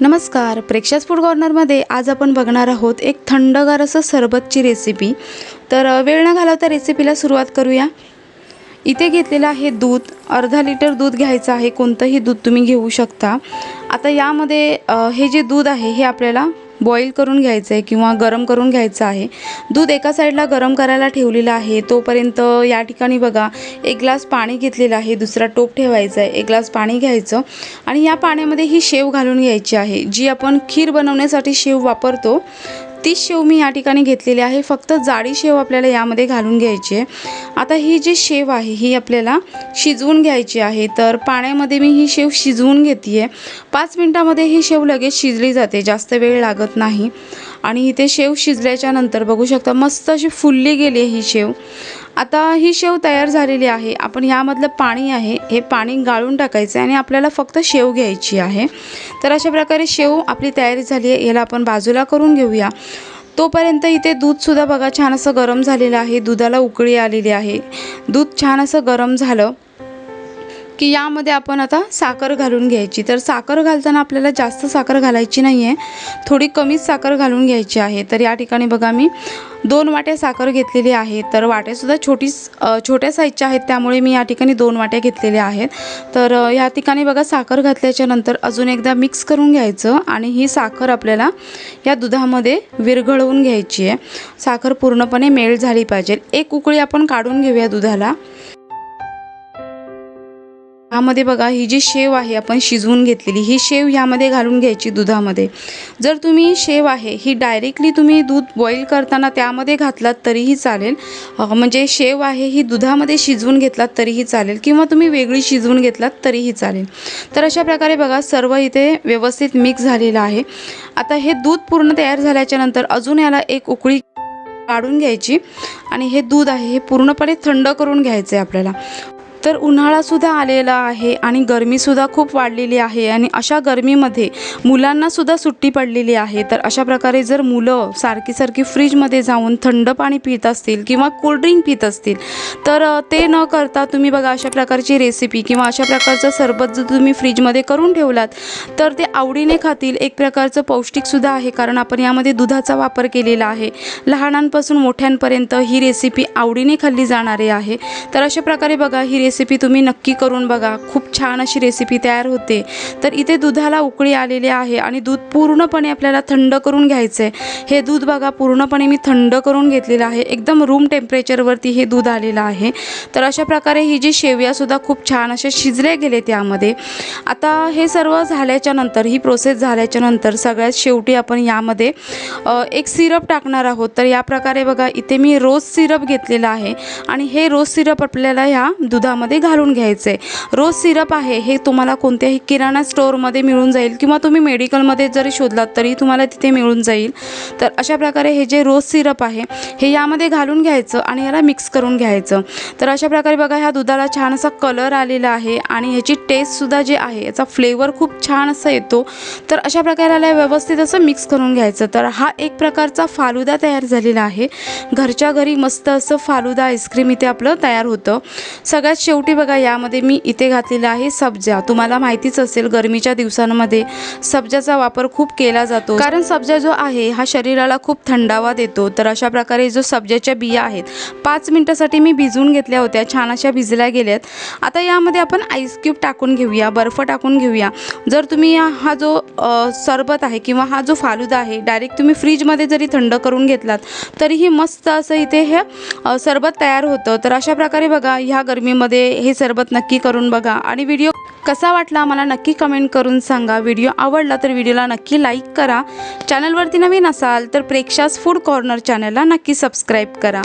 नमस्कार. प्रेक्षास फूड कॉर्नरमध्ये आज आपण बघणार आहोत एक थंडगार असं सरबतची रेसिपी तर वेळ न घालवता रेसिपीला सुरुवात करूया. इथे घेतलेलं आहे दूध. अर्धा लिटर दूध घ्यायचं आहे. कोणतंही दूध तुम्ही घेऊ शकता. आता यामध्ये हे जे दूध आहे हे आपल्याला बॉईल करून घ्यायचं आहे किंवा गरम करून घ्यायचं आहे. दूध एका साईडला गरम करायला ठेवलेलं आहे तोपर्यंत या ठिकाणी बघा एक ग्लास पाणी घेतलेलं आहे दुसरा टोप ठेवायचा आहे एक ग्लास पाणी घ्यायचं आणि या पाण्यामध्ये ही शेव घालून घ्यायची आहे जी आपण खीर बनवण्यासाठी शेव वापरतो. तीच शेव मी या ठिकाणी घेतलेली आहे. फक्त जाडी शेव आपल्याला यामध्ये घालून घ्यायची आहे. आता ही जी शेव आहे ही आपल्याला शिजवून घ्यायची आहे. तर पाण्यामध्ये मी ही शेव शिजवून घेते आहे पाच मिनटामध्ये ही शेव लगेच शिजली जाते. जास्त वेळ लागत नाही. आणि इथे शेव शिजल्याच्या नंतर बघू शकता मस्त अशी फुलली गेली आहे ही शेव. आता ही शेव तयार झालेली आहे. आपण यामधलं पाणी आहे हे पाणी गाळून टाकायचं आहे आणि आपल्याला फक्त शेव घ्यायची आहे. तर अशा प्रकारे शेव आपली तयारी झाली आहे याला आपण बाजूला करून घेऊया. तोपर्यंत इथे दूधसुद्धा बघा छान असं गरम झालेलं आहे दुधाला उकळी आलेली आहे. दूध छान असं गरम झालं. की यामध्ये आपण आता साखर घालून घ्यायची. तर साखर घालताना आपल्याला जास्त साखर घालायची नाही आहे थोडी कमीच साखर घालून घ्यायची आहे. तर या ठिकाणी बघा मी दोन वाट्या साखर घेतलेली आहे. तर वाट्यासुद्धा छोटी छोट्या साईजच्या आहेत. त्यामुळे मी या ठिकाणी दोन वाट्या घेतलेल्या आहेत. तर या ठिकाणी बघा साखर घातल्याच्या नंतर अजून एकदा मिक्स करून घ्यायचं आणि ही साखर आपल्याला या दुधामध्ये विरघळवून घ्यायची आहे. साखर पूर्णपणे मेल्ट झाली पाहिजे. एक उकळी आपण काढून घेऊया दुधाला. यामध्ये बघा ही जी शेव आहे आपण शिजवून घेतलेली ही शेव यामध्ये घालून घ्यायची दुधामध्ये. जर तुम्ही शेव आहे ही डायरेक्टली तुम्ही दूध बॉईल करताना त्यामध्ये घातलात तरीही चालेल. म्हणजे शेव आहे ही दुधामध्ये शिजवून घेतलात तरीही चालेल. किंवा तुम्ही वेगळी शिजवून घेतलात तरीही चालेल. तर अशा प्रकारे बघा सर्व इथे व्यवस्थित मिक्स झालेलं आहे. आता हे दूध पूर्ण तयार झाल्याच्यानंतर अजून याला एक उकळी काढून घ्यायची. आणि हे दूध आहे हे पूर्णपणे थंड करून घ्यायचं आहे आपल्याला. तर उन्हाळासुद्धा आलेला आहे आणि गरमीसुद्धा खूप वाढलेली आहे आणि अशा गरमीमध्ये मुलांनासुद्धा सुट्टी पडलेली आहे. तर अशा प्रकारे जर मुलं सारखी सारखी फ्रीजमध्ये जाऊन थंड पाणी पित असतील किंवा कोल्ड्रिंक पित असतील तर ते न करता तुम्ही बघा अशा प्रकारची रेसिपी किंवा अशा प्रकारचं सरबत जर तुम्ही फ्रीजमध्ये करून ठेवलात तर ते आवडीने खातील. एक प्रकारचं पौष्टिकसुद्धा आहे कारण आपण यामध्ये दुधाचा वापर केलेला आहे. लहानांपासून मोठ्यांपर्यंत ही रेसिपी आवडीने खाल्ली जाणारी आहे. तर अशा प्रकारे बघा ही रेसिपी रेसिपी तुम्ही नक्की करून बघा. खूप छान अशी रेसिपी तयार होते. तर इथे दुधाला उकळी आलेली आहे आणि दूध पूर्णपणे आपल्याला थंड करून घ्यायचं आहे हे दूध बघा पूर्णपणे मी थंड करून घेतलेलं आहे. एकदम रूम टेम्परेचरवरती हे दूध आलेलं आहे. तर अशा प्रकारे ही जी शेवयासुद्धा खूप छान असे शिजले गेले त्यामध्ये. आता हे सर्व झाल्याच्यानंतर ही प्रोसेस झाल्याच्यानंतर सगळ्यात शेवटी आपण यामध्ये एक सिरप टाकणार आहोत. तर या प्रकारे बघा इथे मी रोज सिरप घेतलेला आहे. आणि हे रोज सिरप आपल्याला ह्या दुधामध्ये घालून घ्यायचं. आहे रोज सिरप आहे हे तुम्हाला कोणत्याही किराणा स्टोअरमध्ये मिळून जाईल किंवा तुम्ही मेडिकलमध्ये जरी शोधलात तरी तुम्हाला तिथे मिळून जाईल. तर अशा प्रकारे हे जे रोज सिरप आहे हे यामध्ये घालून घ्यायचं आणि याला मिक्स करून घ्यायचं. तर अशा प्रकारे बघा ह्या दुधाला छान असा कलर आलेला आहे आणि ह्याची टेस्टसुद्धा जे आहे याचा फ्लेवर खूप छान असा येतो. तर अशा प्रकारे याला व्यवस्थित असं मिक्स करून घ्यायचं. तर हा एक प्रकारचा फालुदा तयार झालेला आहे. घरच्या घरी मस्त असं फालुदा आईस्क्रीम इथे आपलं तयार होतं. सगळ्यात शेवटी बघा यामध्ये मी इथे घातलेला आहे सब्जा. तुम्हाला माहितीच असेल गरमीच्या दिवसांमध्ये सब्जाचा वापर खूप केला जातो. कारण सब्जा जो आहे हा शरीराला खूप थंडावा देतो. तर अशा प्रकारे जो सब्जाच्या बिया आहेत पाच मिनटासाठी मी भिजवून घेतल्या होत्या. छान अशा भिजल्या गेल्यात. आता यामध्ये आपण आईस क्यूब टाकून घेऊया बर्फ टाकून घेऊया. जर तुम्ही हा जो सरबत आहे किंवा हा जो फालुदा आहे डायरेक्ट तुम्ही फ्रीजमध्ये जरी थंड करून घेतलात तरीही मस्त असं इथे हे सरबत तयार होतं. तर अशा प्रकारे बघा ह्या गरमीमध्ये हे सरबत नक्की करून बघा. आणि व्हिडिओ कसा वाटला मला नक्की कमेंट करून सांगा. व्हिडिओ आवडला तर व्हिडिओला नक्की लाईक करा. चॅनलवरती नवीन असाल तर प्रेक्षास फूड कॉर्नर चॅनलला नक्की सबस्क्राईब करा.